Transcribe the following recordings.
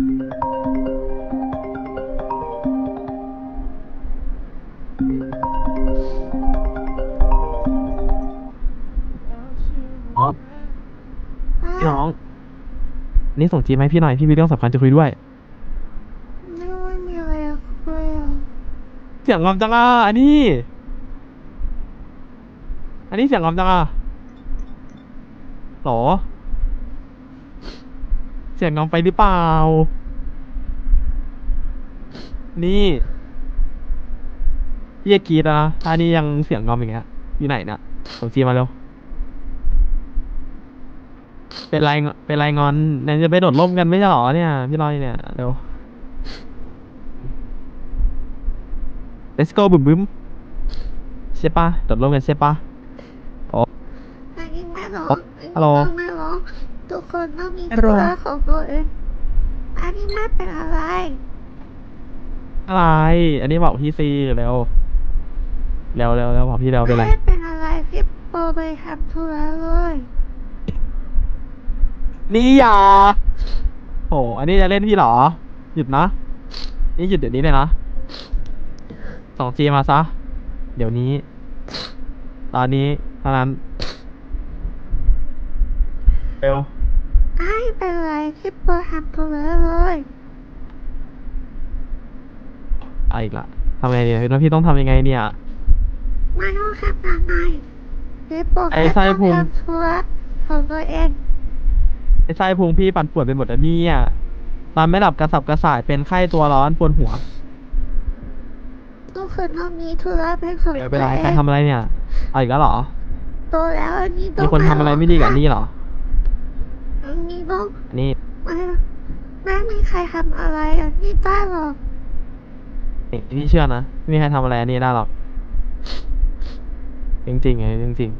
อ๋อพี่น้อง นี่ส่งจีมาให้พี่หน่อย พี่มีเรื่องสำคัญจะคุยด้วย ไม่ไม่มีอะไรอะคุยอะเสียงงอมจังอะอันนี้ อันนี้เสียงงอมจังอะหรอเสียงงอมไปหรือเปล่า นี่พี่จะกรีดแล้วนะถ้านี่ยังเสียงงอมอย่างเงี้ย อยู่ไหนเนี่ยส่งจีมาเร็ว เป็นไรงอเป็นไรงอนเนี่ยจะไปโดดร่มกันไม่ใช่หรอเนี่ย พี่ลอยเนี่ย เร็ว let's go บึ้มบึ้มใช่ปะโดดร่มกันใช่ปะอันนี้ไม่หรอฮัลโหลอันนี้ไม่หรอ ทุกคนต้องมีฮัลโหลธุระของตัวเองอันนี้ไม่เป็นอะไร อะไร อันนี้บอกพี่ซีเร็วเร็วเร็วเร็วบอกพี่เร็วเป็นไร ไม่เป็นอะไรพี่โปไปทำธุระเลยนี่อย่าโห อันนี้จะเล่นพี่เหรอ หยุดนะ นี่หยุดเดี๋ยวนี้เลยนะสองจีมาซะ เดี๋ยวนี้ ตอนนี้เท่านั้นเร็วไม่ เป็นไรพี่โปทำธุระเลยเอาอีกละทำไงดีแล้วพี่ต้องทำยังไงเนี่ยไม่ต้องทำยังไงพี่โปไอ้แค่ไส้ต้องพุงทำธุระของตัวเองไอ้ไส้พุงพี่ปั่นป่วนไปหมดแล้วเนี่ยนอนไม่หลับกระสับกระส่ายเป็นไข้ตัวร้อนปวดหัวทุกคนต้องมีธุระเป็นของเดี๋ยวตัไปวไรเอใครงทำอะไรเนี่ยเอาอีกแล้วเหรอ โตแล้วอันนี้ต้องมีคนทำอะไรไม่ดีกับอันนี่เหรอ อันนี้ต้องอันนี้ไม่ไม่มีใครทำอะไรอันนี้ได้หรอกนี่พี่เชื่อนะไม่มีใครทำอะไรอันนี้ได้หรอก จริงๆไงจริง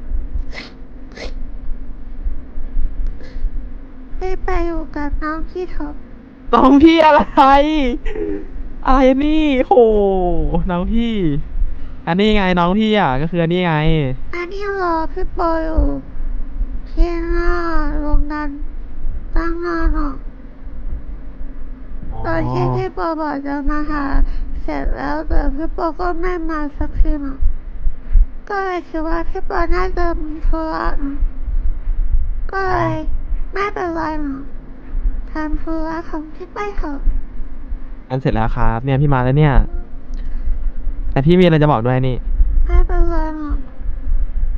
ไปไปอยู่กับน้องที่เถอะๆน้องพี่อะไร อะไรนี่โหน้องพี่ อันนี้ไงน้องพี่อะ ก็คืออันนี้ไง อันนี้รอพี่ปอยอยู่ที่หน้าโรงนั้น ตั้งนานหรอกตอนที่พี่ปอบอกจะมาหาเสร็จแล้วแต่พี่ปอก็ไม่มาสักทีนะก็เลยคิดว่าพี่ปอน่าจะมีธุระนะก็เลยไม่เป็นไรหรอกทำธุระของพี่ไปเถอะอันเสร็จแล้วครับ เนี่ยพี่มาแล้วเนี่ย แต่พี่มีอะไรจะบอกด้วยนี่ไม่เป็นไรหรอก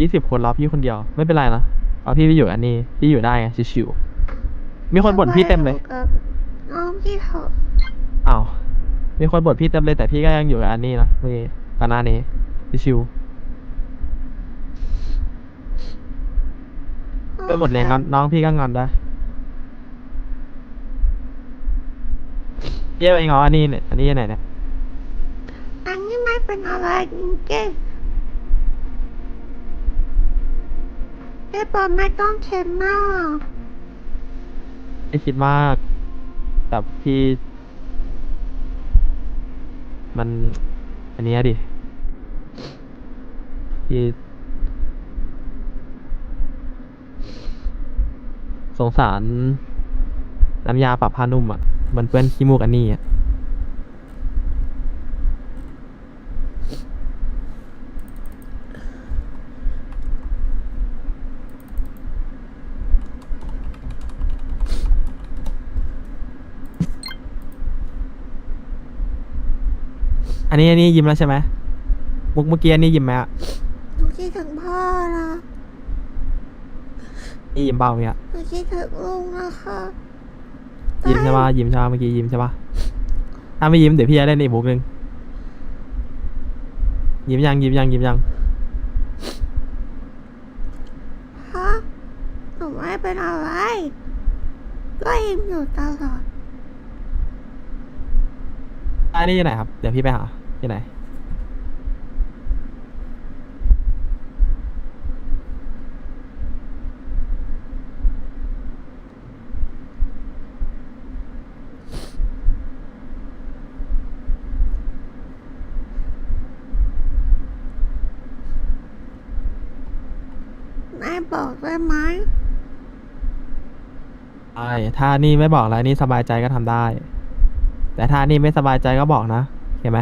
ยี่สิบคนรอพี่คนเดียว ไม่เป็นไรนะเอาพี่ไปอยู่อันนี้ พี่อยู่ได้ไงชิวๆ มีคนบ่นพี่เต็มเลยกับน้องพี่เถอะอ้าว มีคนบ่นพี่เต็มเลยแต่พี่ก็ยังอยู่กับอันนี้นะเมื่อกี้ก่อนหน้านี้ชิวๆก็หมดแรงงอนน้องพี่ก็งอนได้เย้ไปงออันนี้เนี่ยอันนี้ยังไงเนี่ย อันนี้ไม่เป็นอะไรจริงๆพี่ปอไม่ต้องเช็ดหน้า ไม่คิดมาก แต่พี่ มัน อันเนี้ยดิพี่สงสารน้ำยาปรับผ้านุ่มอะ มันเปื้อนขี้มูกอันนี้อะ อันนี้อันนี้ยิ้มแล้วใช่ไหมมุกเมื่อกี้อันนี้ยิ้มไหมอะหนูคิดถึงพ่อนะนี่ยิ้มเบาเนี่ยหนูคิดถึงลุงนะคะยิ้มใช่ปะยิ้มใช่ปะเมื่อกี้ยิ้มใช่ปะถ้าไม่ยิ้มเดี๋ยวพี่จะเล่นอีกมุกนึงยิ้มยังยิ้มยังยิ้มยังฮะหนูไม่เป็นอะไรก็ยิ้มอยู่ตลอดอันนี้อยู่ไหนครับ เดี๋ยวพี่ไปหา ที่ไหนแม่บอกได้ไหมใช่ถ้านี่ไม่บอกแล้วนี่สบายใจก็ทำได้ แต่ถ้านี่ไม่สบายใจก็บอกนะเห็นไหม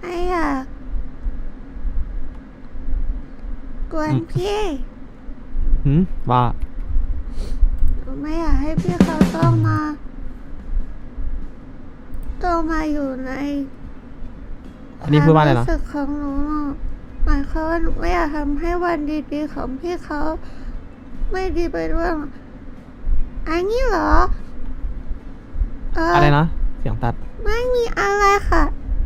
ไม่อยาก กวนพี่หืมว่าหนูไม่อยากให้พี่เขาต้องมา ต้องมาอยู่ในอันนี้พูดว่าอะไรควมนะรู้สึกของหนูหรอกหมายความว่าหนูไม่อยากทำให้วันดีๆของพี่เขา ไม่ดีไปด้วยหรอกอันนี้เหรอเออออะไรนะ เสียงตัด ไม่มีอะไรค่ะ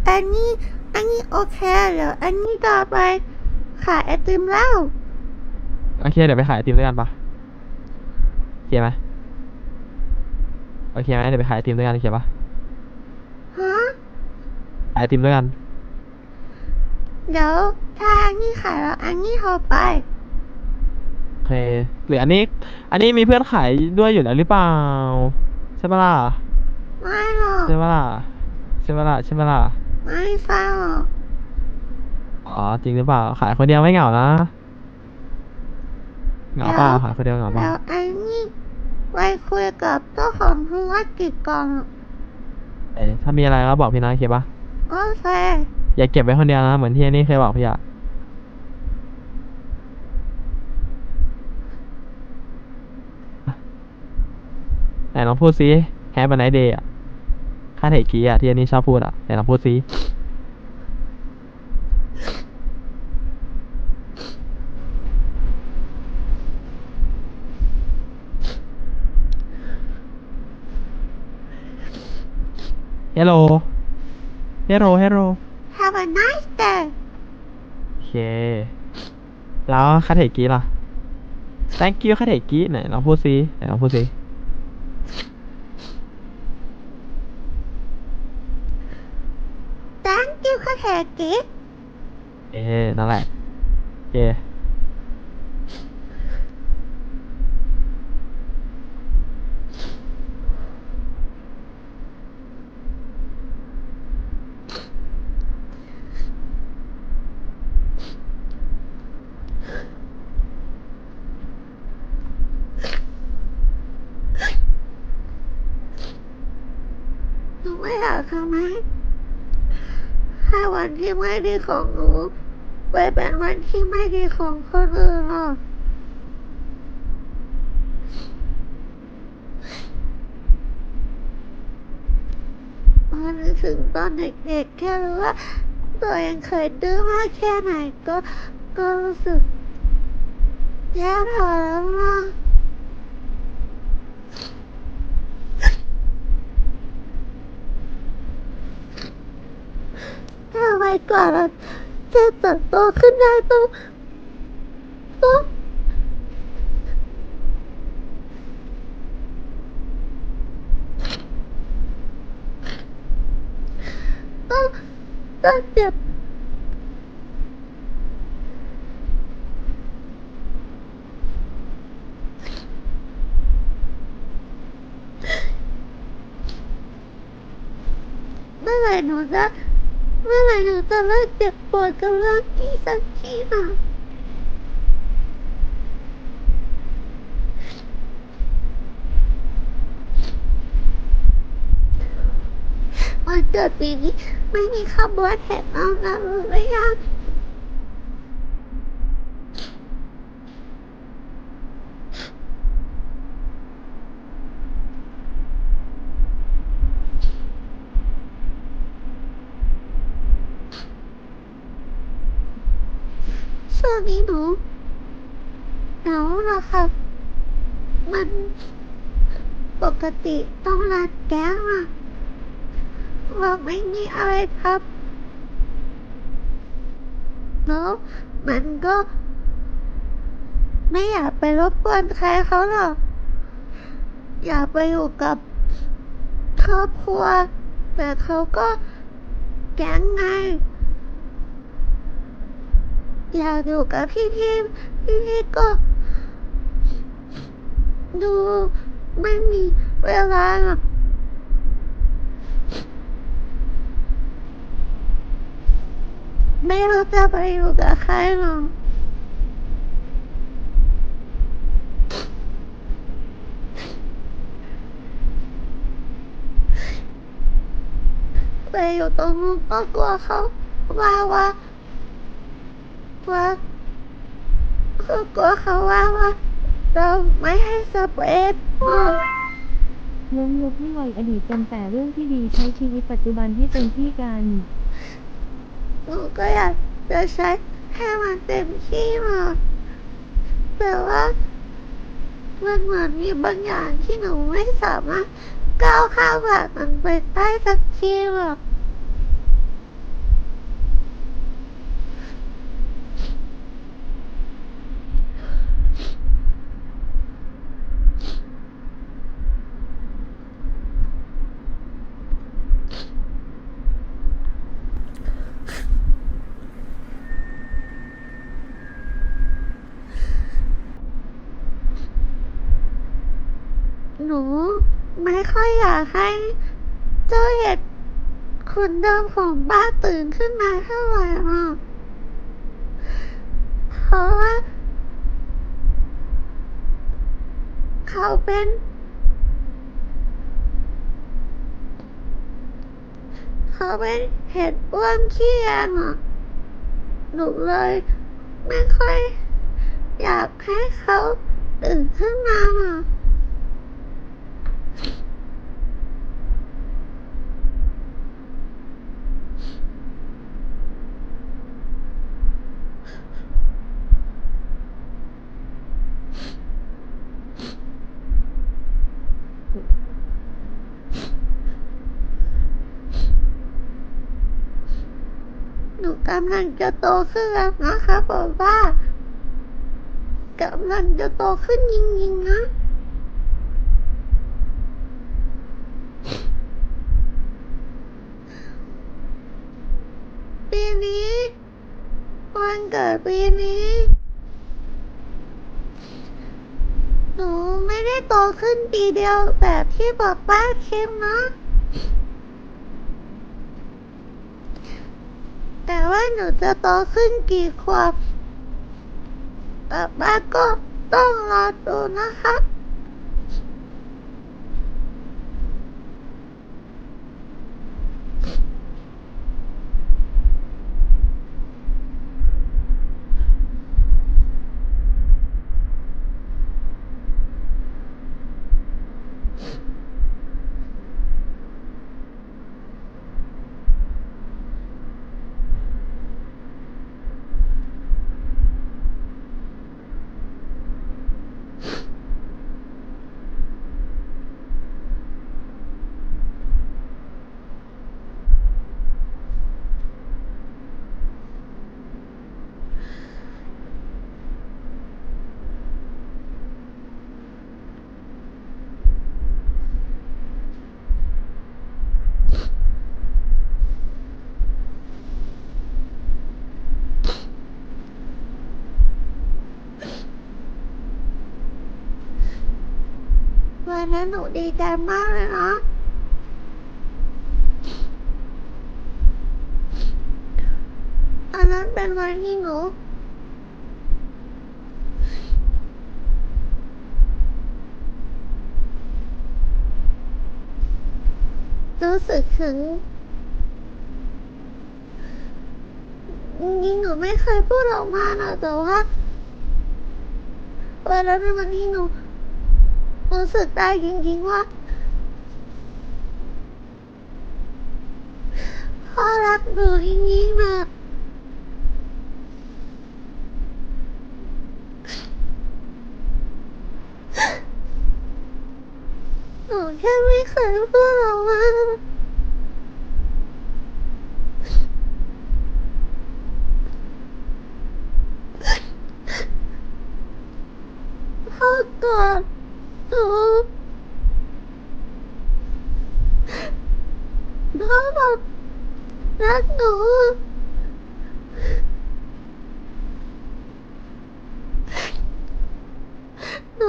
อันนี้ อันนี้โอเคเดี๋ยวอันนี้ต่อไป ขายไอติมแล้ว โอเคเดี๋ยวไปขายไอติมด้วยกันปะโอเคไหมโอเคไหมเดี๋ยวไปขายไอติมด้วยกันโอเคปะฮะ ขายไอติมด้วยกัน เดี๋ยวถ้าอันนี้ขายแล้วอันนี้โทรไป โอเคหรืออันนี้ อันนี้มีเพื่อนขายด้วยอยู่แล้วหรือเปล่าใช่ปะล่ะไม่หรอกใช่ปะล่ะใช่ปะล่ะใช่ปะล่ะไม่ใช่หรอก อ๋อจริงหรือเปล่าขายคนเดียวไม่เหงานะเหงาเปล่าขายคนเดียวเหงาเปล่าแล้วอันนี้ไปคุยกับเจ้าของธุรกิจก่อนเอ้ยถ้ามีอะไรก็บอกพี่นะโอเคปะโอเคอย่าเก็บไว้คนเดียวนะเหมือนที่อันนี่เคยบอกพี่อะไหนลองพูดซิแฮปปี้ไนท์เดย์อะค่าเทกี้อะที่อันนี้ชอบพูดอะไหนลองพูดซิ ฮลโลเฮลโลเฮลโล Have a nice day โอเค แล้วคาเทกี้ล่ะ thank you คาเทกี้ไหนลองพูดซิไหนลองพูดซิ Thank you ค่ะแขกกิ๊กเอ๊นั่นแหละโอ นูไม่อยากทำให้ให้วันที่ไม่ดีของหนูไปเป็นวันที่ไม่ดีของคนอื่นหรอกพอนึกถึงตอนเด็กๆแค่รู้ว่าตัวเองเคยดื้อมากแค่ไหนก็ก็รู้สึกแย่พอแล้วนะ ถ้าไว้ก่อนเราจะเติบโตขึ้นได้ต้องต้องต้องต้องเจ็บเมื่อไหร่หนูจะ เมื่อไหร่หนูจะเลิกเจ็บปวดกับเรื่องที่สักทีนะวันเกิดปีนี้ไม่มีขบวนแห่เอานะรู้ไมยัง วงนี้หนูเหงานะคะมันปกติต้องรัดแก้วอะเราไม่มีอะไรครับแล้วมันก็ ไม่อยากไปรบกวนใครเขาหรอก อยากไปอยู่กับครอบครัว แต่เขาก็แก๊งไง อยากอยู่กับพี่พี่พี่พี่ก็ ดูไม่มีเวลาไม่รู้จะไปอยู่กับใครหรอกไปอยู่ตรงนู้นก็กลัวเขาว่าว่า ว่าก็กลัวเขาว่าว่า เราไม่ให้สเปซล้มลุกให้ไวอดีตกันแต่เรื่องที่ดีใช้ชีวิตปัจจุบันให้เต็มที่กันหนูก็อยากจะใช้ให้มันเต็มที่มาแต่ว่ามันเหมือนมีบางอย่างที่หนูไม่สามารถก้าวข้ามผ่านมันไปได้สักทีหรอก หนู ไม่ค่อยอยากให้เจ้าเห็ดขุนเดิมของบ้าตื่นขึ้นมาเท่าไหร่หรอกเพราะว่า เขาเป็น เขาเป็นเห็ดอ้วนขี้แอนอะหนูเลยไม่ค่อย อยากให้เขาตื่นขึ้นมาอะ กำลังจะโตขึ้นแล้วนะคะบอกว่ากำลังจะโตขึ้นจริงๆนะปีนี้วันเกิดปีนี้ หนูไม่ได้โตขึ้นปีเดียวแบบที่บอกป้าคิมนะ แต่ว่าหนูจะโตขึ้นกี่ขวบแต่ป้าก็ต้องรอดูนะคะ นั้นหนูดีใจมากเลยนะอันนั้นเป็นวันที่หนูรู้สึกถึงจริงหนูไม่เคยพูดออกมานะแต่ว่าวันนั้นเป็นวันที่หนู รู้สึกได้จริงๆว่าพ่อรักหนูจริงๆนะหนูแค่ไม่เคยพูดออกมาพ่อกอดหนูพ่อบอกรักหนู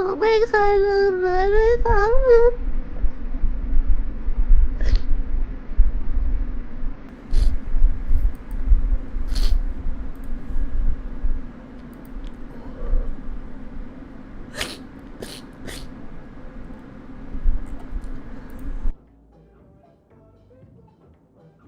หนูไม่เคยลืมเลยด้วยซ้ำ